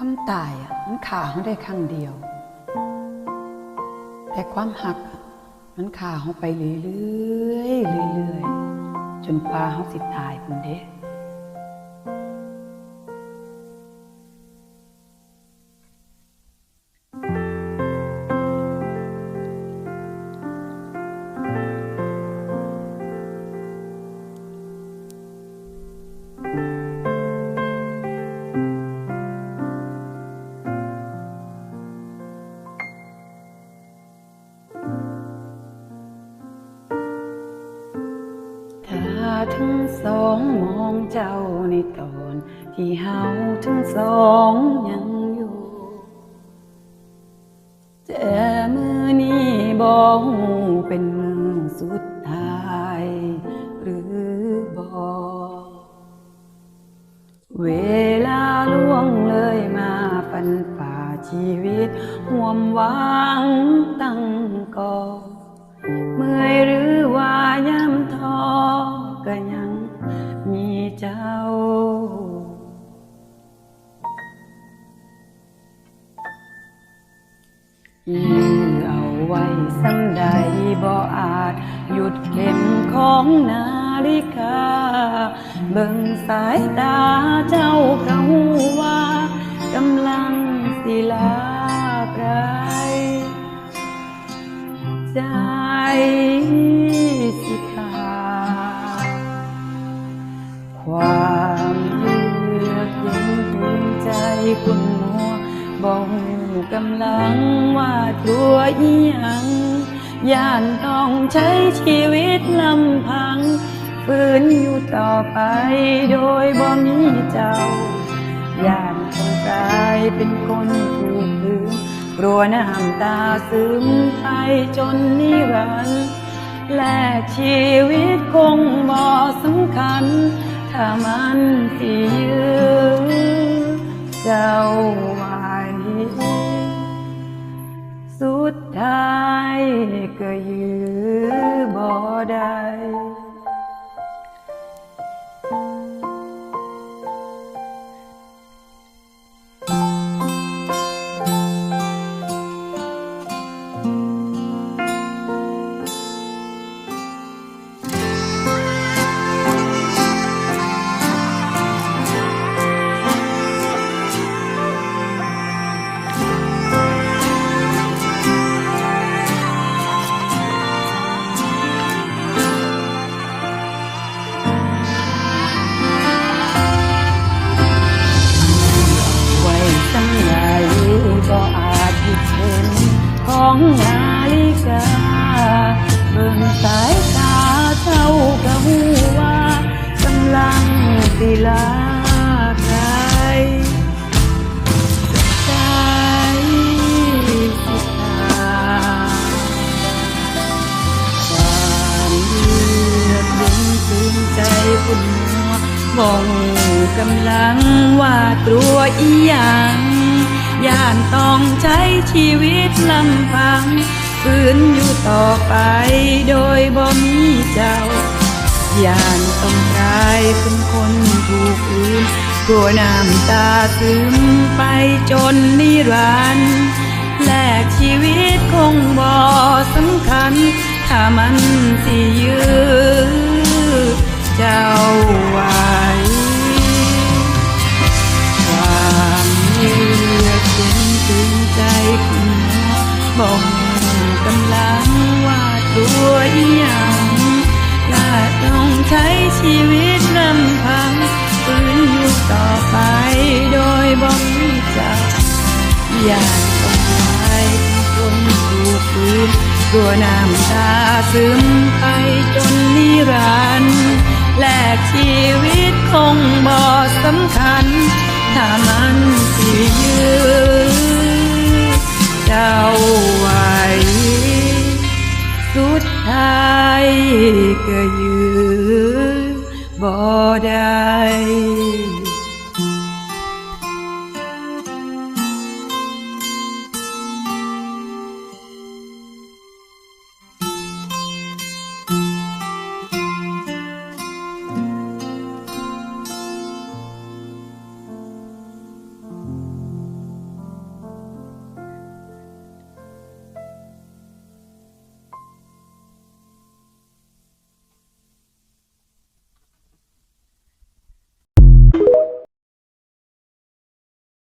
ความตายมันขาเขาได้ครั้งเดียว แต่ความหัก มันขาเขาไปเรื่อยๆเรื่อยๆจนกว่าเขาสิตายคนเด้ ทั้งสองมองเจ้าในตอนที่เฮาทั้งสองยังอยู่ แต่มือนี้บอกเป็นมือสุดท้าย หรือบอกเวลาล่วงเลยมาฟันฝ่าชีวิตห่วมวางตั้งก่อเยื้อเอาไว้สังใดบ่อาจ หยุดเข็มของนาฬิกา เบิ่งสายตาเจ้าเขาว่ากำลังสิลาไกลใจสิขาดความเยือกเย็นภูมิใจคุณมัวบอกกำลัง ว่าตัวอีหยังย่านต้องใช้ชีวิตลำพังฝืนอยู่ต่อไปโดยบ่มีเจ้าย่านต้องกลายเป็นคนถูกลืมกลัวน้ำตาซึมไปจนนิรันดร์และชีวิตคงบ่สำคัญ ถ้ามันสิยืนเจ้า ก็ยื้ องนาฬิกา เบิ่งสายตาเจ้าก็หูว่ากำลังสิลาใครใจสิขาดความเยือกเย็นภูมิใจคุณมัวมองกำลังว่าตัวอีหยัง ย่านต้องใช้ชีวิตลำพังฝืนอยู่ต่อไปโดยบ่มีเจ้า ย่านต้องกลายเป็นคนถูกลืมกลัวน้ำตาซึมไปจนนิรันดร์แลกชีวิตคงบ่สำคัญ ถ้ามันสิยื้อเจ้า อีหยังละต้องใช้ชีวิตลำพังฝืนอยู่ต่อไปโดยบ่มีจ้าอยากต้องไห้คนถูกคืนกลัวน้ำตาซึมไปจนนิรันดร์แลกชีวิตคงบ่สำคัญ ถ้ามันสิยืนเจ้าไว้ สุดท้ายก็ยืนบ่ได้